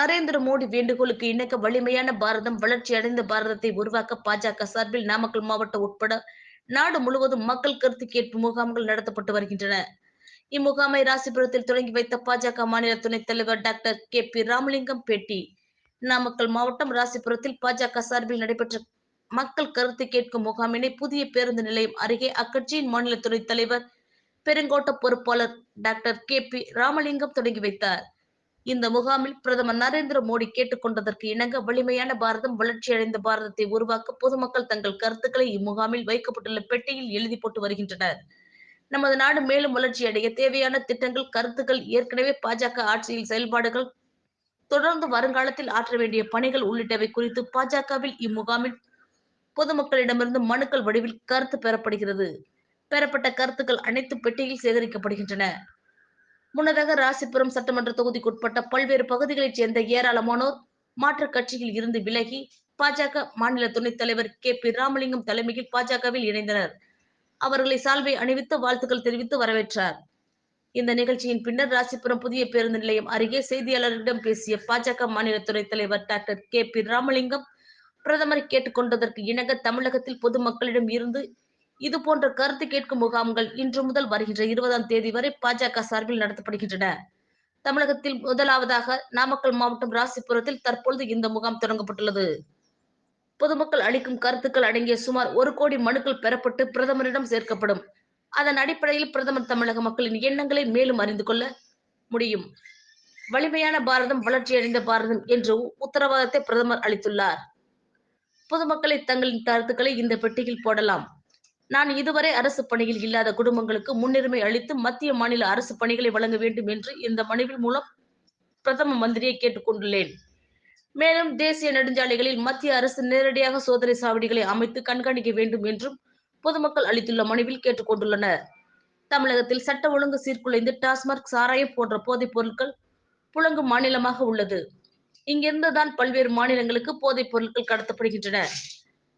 நரேந்திர மோடி வேண்டுகோளுக்கு இணங்க வலிமையான பாரதம் வளர்ச்சி அடைந்த பாரதத்தை உருவாக்க பாஜக சார்பில் நாமக்கல் மாவட்டம் உட்பட நாடு முழுவதும் மக்கள் கருத்து கேட்பு முகாம்கள் நடத்தப்பட்டு வருகின்றன. இம்முகாமை ராசிபுரத்தில் தொடங்கி வைத்த பாஜக மாநில துணைத் தலைவர் டாக்டர் கே பி ராமலிங்கம் பேட்டி. நாமக்கல் மாவட்டம் ராசிபுரத்தில் பாஜக சார்பில் நடைபெற்ற மக்கள் கருத்து கேட்கும் முகாமினை புதிய பேருந்து நிலையம் அருகே அக்கட்சியின் மாநில துணைத் தலைவர் பெருங்கோட்ட பொறுப்பாளர் டாக்டர் கே பி ராமலிங்கம் தொடங்கி வைத்தார். இந்த முகாமில் பிரதமர் நரேந்திர மோடி கேட்டுக்கொண்டதற்கு இணங்க வலிமையான பாரதம் வளர்ச்சியடைந்த பாரதத்தை உருவாக்க பொதுமக்கள் தங்கள் கருத்துக்களை இம்முகாமில் வைக்கப்பட்டுள்ள பெட்டியில் எழுதி போட்டு வருகின்றனர். நமது நாடு மேலும் வளர்ச்சி அடைய தேவையான திட்டங்கள் கருத்துக்கள் ஏற்கனவே பாஜக ஆட்சியில் செயல்பாடுகள் தொடர்ந்து வருங்காலத்தில் ஆற்ற வேண்டிய பணிகள் உள்ளிட்டவை குறித்து பாஜகவில் இம்முகாமில் பொதுமக்களிடமிருந்து மனுக்கள் வடிவில் கருத்து பெறப்படுகிறது. பெறப்பட்ட கருத்துக்கள் அனைத்து பெட்டியில் சேகரிக்கப்படுகின்றன. முன்னதாக ராசிபுரம் சட்டமன்ற தொகுதிக்குட்பட்ட பல்வேறு பகுதிகளைச் சேர்ந்த ஏராளமானோர் மாற்றுக் கட்சியில் இருந்து விலகி பாஜக மாநில துணைத் தலைவர் கே பி ராமலிங்கம் தலைமையில் பாஜகவில் இணைந்தனர். அவர்களை சால்வை அணிவித்து வாழ்த்துக்கள் தெரிவித்து வரவேற்றார். இந்த நிகழ்ச்சியின் பின்னர் ராசிபுரம் புதிய பேருந்து நிலையம் அருகே செய்தியாளர்களிடம் பேசிய பாஜக மாநில துணைத் தலைவர் டாக்டர் கே பி ராமலிங்கம் பிரதமரை கேட்டுக்கொண்டதற்கு இணங்க தமிழகத்தில் பொதுமக்களிடம் இருந்து இது போன்ற கருத்து கேட்கும் முகாம்கள் இன்று முதல் வருகின்ற இருபதாம் தேதி வரை பாஜக சார்பில் நடத்தப்படுகின்றன. தமிழகத்தில் முதலாவதாக நாமக்கல் மாவட்டம் ராசிபுரத்தில் தற்பொழுது இந்த முகாம் தொடங்கப்பட்டுள்ளது. பொதுமக்கள் அளிக்கும் கருத்துக்கள் அடங்கிய சுமார் ஒரு கோடி மனுக்கள் பெறப்பட்டு பிரதமரிடம் சேர்க்கப்படும். அதன் அடிப்படையில் பிரதமர் தமிழக மக்களின் எண்ணங்களை மேலும் அறிந்து கொள்ள முடியும். வலிமையான பாரதம் வளர்ச்சியடைந்த பாரதம் என்று உத்தரவாதத்தை பிரதமர் அளித்துள்ளார். பொதுமக்களை தங்களின் கருத்துக்களை இந்த பெட்டியில் போடலாம். நான் இதுவரை அரசு பணியில் இல்லாத குடும்பங்களுக்கு முன்னுரிமை அளித்து மத்திய மாநில அரசு பணிகளை வழங்க வேண்டும் என்று இந்த மனுவின் மூலம் பிரதம மந்திரியை கேட்டுக்கொண்டுள்ளேன். மேலும் தேசிய நெடுஞ்சாலைகளில் மத்திய அரசு நேரடியாக சோதனை சாவடிகளை அமைத்து கண்காணிக்க வேண்டும் என்றும் பொதுமக்கள் அளித்துள்ள மனுவில் கேட்டுக்கொண்டுள்ளனர். தமிழகத்தில் சட்ட ஒழுங்கு சீர்குலைந்து டாஸ்மாக் சாராயம் போன்ற போதைப் பொருட்கள் புழங்கும் மாநிலமாக உள்ளது. இங்கிருந்துதான் பல்வேறு மாநிலங்களுக்கு போதைப் பொருட்கள் கடத்தப்படுகின்றன.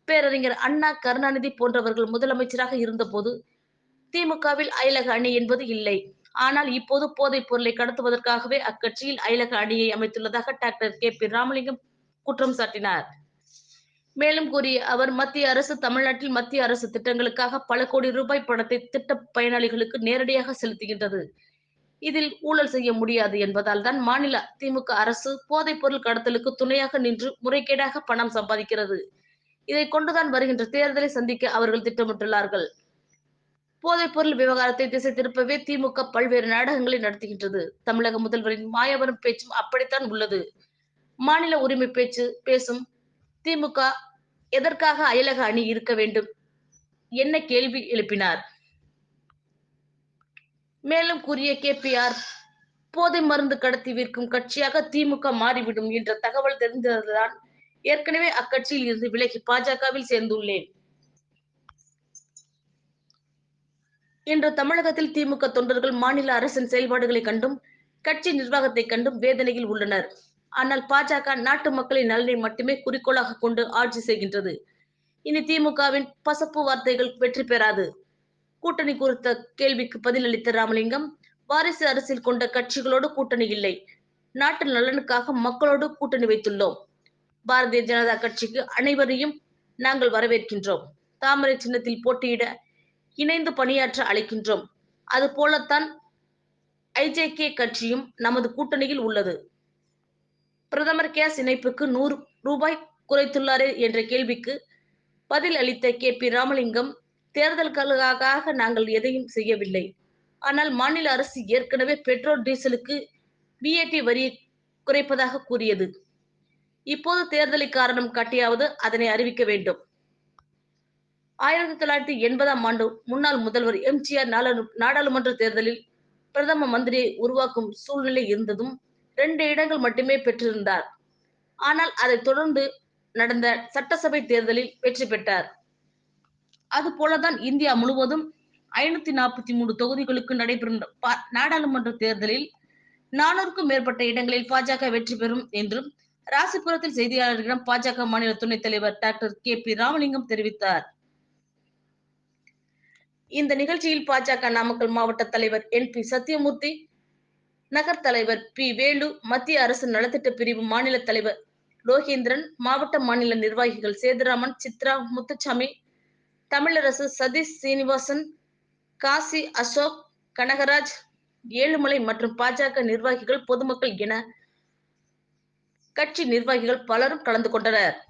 பேரறிஞர் அண்ணா கருணாநிதி போன்றவர்கள் முதலமைச்சராக இருந்தபோது திமுகவில் அயலக அணி என்பது இல்லை. ஆனால் இப்போது போதைப் பொருளை கடத்துவதற்காகவே அக்கட்சியில் அயலக அணியை அமைத்துள்ளதாக டாக்டர் கே பி ராமலிங்கம் குற்றம் சாட்டினார். மேலும் கூறிய அவர் மத்திய அரசு தமிழ்நாட்டில் மத்திய அரசு திட்டங்களுக்காக பல கோடி ரூபாய் பணத்தை திட்ட பயனாளிகளுக்கு நேரடியாக செலுத்துகின்றது. இதில் ஊழல் செய்ய முடியாது என்பதால் தான் மாநில திமுக அரசு போதைப் பொருள் கடத்தலுக்கு துணையாக நின்று முறைகேடாக பணம் சம்பாதிக்கிறது. இதை கொண்டுதான் வருகின்ற தேர்தலை சந்திக்க அவர்கள் திட்டமிட்டுள்ளார்கள். போதைப் பொருள் விவகாரத்தை திசை திருப்பவே திமுக பல்வேறு நாடகங்களை நடத்துகின்றது. தமிழக முதல்வரின் மாயவரம் பேச்சும் அப்படித்தான் உள்ளது. மாநில உரிமை பேச்சு பேசும் திமுக எதற்காக அயலக அணி இருக்க வேண்டும்? என்ன கேள்வி எழுப்பினார்? மேலும் கூறிய கே பி ஆர் போதை மருந்து கடத்தி விற்கும் கட்சியாக திமுக மாறிவிடும் என்ற தகவல் தெரிந்ததுதான் ஏற்கனவே அக்கட்சியில் இருந்து விலகி பாஜகவில் சேர்ந்துள்ளேன். இன்று தமிழகத்தில் திமுக தொண்டர்கள் மாநில அரசின் செயல்பாடுகளை கண்டும் கட்சி நிர்வாகத்தை கண்டும் வேதனையில் உள்ளனர். ஆனால் பாஜக நாட்டு மக்களின் நலனை மட்டுமே குறிக்கோளாக கொண்டு ஆட்சி செய்கின்றது. இனி திமுகவின் பசப்பு வார்த்தைகள் வெற்றி பெறாது. கூட்டணி குறித்த கேள்விக்கு பதிலளித்த ராமலிங்கம் வாரிசு அரசியல் கொண்ட கட்சிகளோடு கூட்டணி இல்லை. நாட்டு நலனுக்காக மக்களோடு கூட்டணி வைத்துள்ளோம். பாரதிய ஜனதா கட்சிக்கு அனைவரையும் நாங்கள் வரவேற்கின்றோம். தாமரை சின்னத்தில் போட்டியிட இணைந்து பணியாற்ற அழைக்கின்றோம். அது போலத்தான் ஐஜேகே கட்சியும் நமது கூட்டணியில் உள்ளது. பிரதமர் கேஸ் இணைப்புக்கு நூறு ரூபாய் குறைத்துள்ளாரே என்ற கேள்விக்கு பதில் அளித்த கே பி ராமலிங்கம் தேர்தல்களுக்காக நாங்கள் எதையும் செய்யவில்லை. ஆனால் மாநில அரசு ஏற்கனவே பெட்ரோல் டீசலுக்கு விஏடி வரியை குறைப்பதாக கூறியது. இப்போது தேர்தலை காரணம் கட்டியாவது அதனை அறிவிக்க வேண்டும். ஆயிரத்தி தொள்ளாயிரத்தி எண்பதாம் ஆண்டு முன்னாள் முதல்வர் எம்ஜிஆர் நாடாளுமன்ற தேர்தலில் பிரதம மந்திரியை உருவாக்கும் சூழ்நிலை இருந்ததும் ரெண்டு இடங்கள் மட்டுமே பெற்றிருந்தார். ஆனால் அதை தொடர்ந்து நடந்த சட்டசபை தேர்தலில் வெற்றி பெற்றார். அது போலதான் இந்தியா முழுவதும் ஐநூத்தி நாற்பத்தி மூணு தொகுதிகளுக்கு நடைபெறும் நாடாளுமன்ற தேர்தலில் நானூறுக்கும் மேற்பட்ட இடங்களில் பாஜக வெற்றி பெறும் என்றும் ராசிபுரத்தில் செய்தியாளர்களிடம் பாஜக மாநில துணைத் தலைவர் டாக்டர் கே பி ராமலிங்கம் தெரிவித்தார். இந்த நிகழ்ச்சியில் பாஜக நாமக்கல் மாவட்ட தலைவர் என் பி சத்தியமூர்த்தி நகர் தலைவர் பி வேலு மத்திய அரசு நலத்திட்ட பிரிவு மாநில தலைவர் லோகேந்திரன் மாவட்ட மாநில நிர்வாகிகள் சேதுராமன் சித்ரா முத்துச்சாமி தமிழரசு சதீஷ் சீனிவாசன் காசி அசோக் கனகராஜ் ஏழுமலை மற்றும் பாஜக நிர்வாகிகள் பொதுமக்கள் என கட்சி நிர்வாகிகள் பலரும் கலந்து கொண்டனர்.